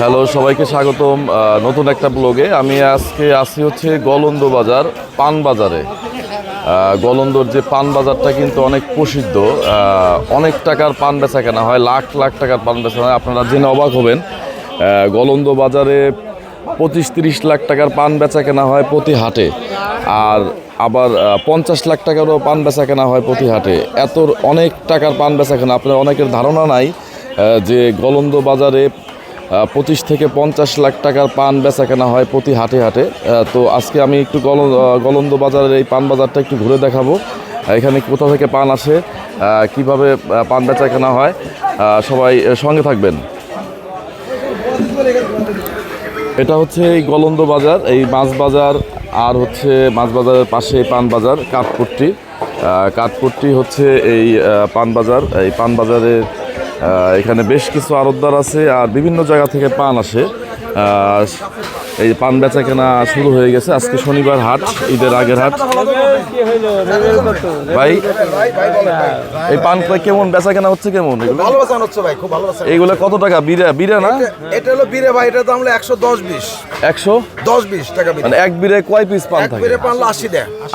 Hello, সবাইকে স্বাগতম নতুন একটা ব্লগে। আমি আজকে আসি হচ্ছে গলন্দ বাজার, পান বাজারে। গলন্দর যে পান বাজারটা কিন্তু অনেক প্রসিদ্ধ। অনেক টাকার পান বেচা কেনা হয়, লাখ লাখ টাকার পান বেচা হয়, আপনারা জেনে অবাক হবেন। গলন্দ বাজারে পঁচিশ তিরিশ লাখ টাকার পান বেচা কেনা হয় প্রতি হাটে। আর আবার পঞ্চাশ লাখ টাকারও পান বেচা কেনা হয় প্রতি হাটে। এত অনেক টাকার পান বেচা কেনা, আপনার অনেকের ধারণা নাই যে গলন্দ বাজারে পঁচিশ থেকে পঞ্চাশ লাখ টাকার পান বেচা কেনা হয় প্রতি হাটে হাটে। তো আজকে আমি একটু গল গলন্দ বাজারের এই পান বাজারটা একটু ঘুরে দেখাবো। এখানে কোথা থেকে পান আসে কীভাবে পান বেচা কেনা হয় সবাই সঙ্গে থাকবেন। এটা হচ্ছে এই গলন্দ বাজার এই মাছ বাজার আর হচ্ছে মাছ বাজারের পাশে পান বাজার কাঠপট্টি। কাঠপট্টি হচ্ছে এই পান বাজার এই পান বাজারে আহ, এখানে বেশ কিছু আড়তদার আছে আর বিভিন্ন জায়গা থেকে পান আসে। এই পান বেচা কেনা শুরু হয়ে গেছে। আজকে শনিবার হাট ঈদের আগের হাট। ভাই এই পান কেমন? বেচা কেনা হচ্ছে কেমন? এগুলো? ভালো বাসান হচ্ছে ভাই খুব ভালো এইগুলো কত টাকা? বিরা বিরা না? এটা হলো বিরে ভাই এটা দাম হলো একশো দশ বিশ। একশো? দশ বিশ টাকা মানে এক বিরে কয় পিস পান এক থাকে? বিরে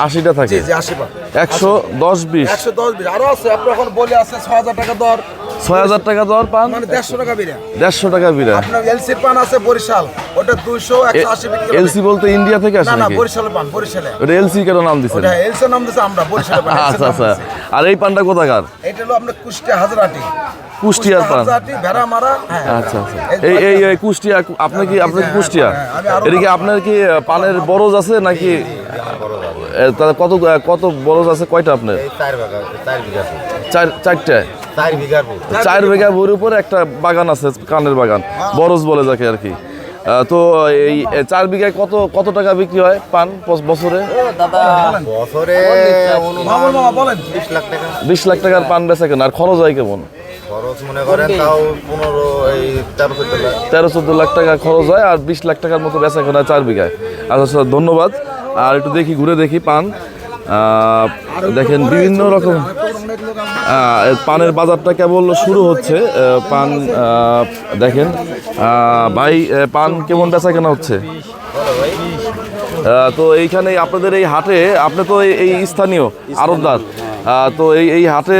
আশিটা থাকে? জি জি আশি পান। একশো দশ বিশ। একশো দশ বিশ। আরও আছে আপনি এখন বলে আছে ছ হাজার টাকা দর। ছয় হাজার টাকা দর পান? মানে দেড়শো টাকা বিরে দেড়শো টাকা বিরা আপনার এলসি পান আছে বরিশাল ওটা দুইশো একশো আশি এলসি বলতে ইন্ডিয়া থেকে আসে না বরিশাল পান বরিশালে। ওটা এলসি কেন নাম এলসি নাম আমরা বরিশাল আচ্ছা আচ্ছা। আর এই পানটা কোথাকার? এটা হলো কুষ্টিয়া হাজারাটি। কুষ্টিয়ার পান। ভেড়া মারা হ্যাঁ। আচ্ছা আচ্ছা। এই এই এই কুষ্টিয়া আপনি কি আপনি কুষ্টিয়া? হ্যাঁ, এটা কি আপনার কি পানের বরজ আছে নাকি? তাহলে কত কত বরজ আছে? কয়টা আপনার? চার বিঘা চার বিঘা ভূমির উপরে একটা বাগান আছে কানের বাগান বরজ বলে যাকে আর কি। তো এই চার বিঘায় কত কত টাকা বিক্রি হয় পান বছরে? বিশ লাখ টাকা। বিশ লাখ টাকার পান বেচা কেন আর খরচ হয় কেমন? খরচ মনে করেন তাও পনেরো এই তেরো চোদ্দ লাখ টাকা খরচ হয় আর বিশ লাখ টাকার মতো বেচা কেনা চার বিঘায়। আচ্ছা আচ্ছা ধন্যবাদ। আর একটু দেখি ঘুরে দেখি পান। দেখেন বিভিন্ন রকম পানের বাজারটা কেবল শুরু হচ্ছে পান দেখেন ভাই পান কেমন বেচা কেনা হচ্ছে? তো এইখানে আপনাদের এই হাটে, আপনি তো এই- স্থানীয় আরবদার তো এই এই হাটে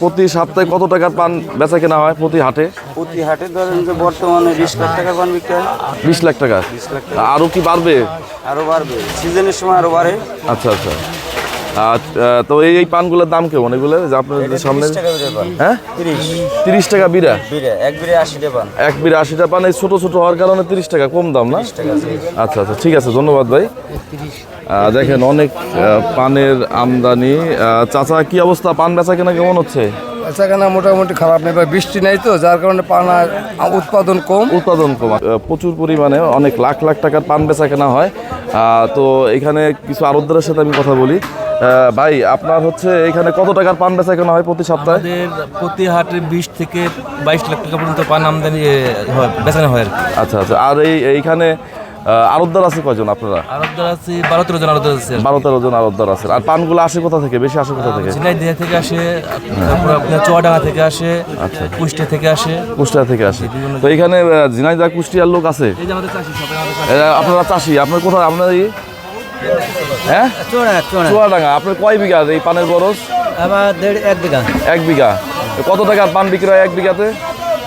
প্রতি সপ্তাহে কত টাকার পান বেচা কেনা হয় প্রতি হাটে? প্রতি হাটে ধরেন যে বর্তমানে বিশ লাখ টাকা পান বিক্রি হয়। বিশ লাখ টাকা। আরও কি বাড়বে? আরও বাড়বে। সিজনের সময় আরও বাড়ে। আচ্ছা আচ্ছা। তো এই এই পানগুলোর দাম কেমন? এগুলো যে আপনার সামনে টাকা বিরে হ্যাঁ? তিরিশ। টাকা বিড়া? এক বিরে আশি টাকা পান। এক বিড়া আশিটা পান। এই ছোটো ছোটো হওয়ার কারণে তিরিশ টাকা কম দাম না? আচ্ছা আচ্ছা ঠিক আছে ধন্যবাদ ভাই। দেখেন অনেক পানের আমদানি। চাচা কি অবস্থা? পান বেচা কেনা কেমন হচ্ছে? সেখানে মোটামুটি খারাপ নেই বা বৃষ্টি নেই তো যার কারণে পানা উৎপাদন কম। উৎপাদন কম। প্রচুর পরিমাণে অনেক লাখ লাখ টাকার পান বেচা কেনা হয় তো এখানে কিছু আরবদারের সাথে আমি কথা বলি। ভাই আপনার হচ্ছে এখানে কত টাকার পান বেচা কেনা হয় প্রতি সপ্তাহে? প্রতি হাটে বিশ থেকে বাইশ লাখ টাকা পর্যন্ত পান আমদানি হয় বেচানো হয় আচ্ছা আচ্ছা। আর এই এইখানে আরবদার আছে কয়জন আপনারা? আরবদার আছে বারো তেরো জন আরবদার আছে বারো তেরো জন আরবদার আছে। আর পানগুলো আসে কোথা থেকে? বেশি আসে কোথা থেকে? ঝিনাইদিয়া থেকে আসে তারপর আপনার চুয়াডাঙ্গা থেকে আসে আচ্ছা। কুষ্টিয়া থেকে আসে। কুষ্টিয়া থেকে আসে। তো এখানে ঝিনাইদহ কুষ্টিয়ার লোক আছে? এই যে আমাদের চাষি আপনারা চাষি? আপনার কোথায়? আপনার এই হ্যাঁ? চুয়াডাঙ্গা আপনার কয় বিঘা এই পানের বরস আমার এক বিঘা। এক বিঘা। কত টাকার পান বিক্রি হয় এক বিঘাতে?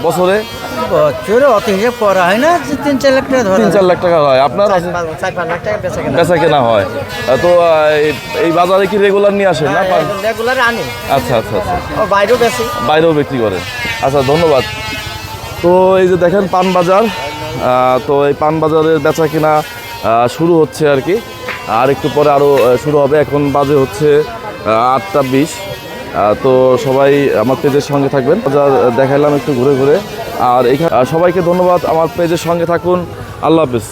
বছরে? বছরে অত হিসেব করা হয় না তিন চার লাখ টাকা তিন চার লাখ টাকা হয়। আপনার বেচা কেনা। হয়। তো এই- বাজারে কি রেগুলার নিয়ে আসেন না রেগুলার আনি। আচ্ছা আচ্ছা আচ্ছা। বাইরেও বেশি বাইরেও বিক্রি করে আচ্ছা ধন্যবাদ। তো এই যে দেখেন পান বাজার। তো এই পান বাজারের বেচা কিনা শুরু হচ্ছে আর কি। আর একটু পরে আরও শুরু হবে। এখন বাজে হচ্ছে আটটা বিশ। তো সবাই আমার পেজের সঙ্গে থাকবেন। বাজার দেখাইলাম একটু ঘুরে ঘুরে। আর এখানে সবাইকে ধন্যবাদ। আমার পেজের সঙ্গে থাকুন। আল্লাহ হাফিজ।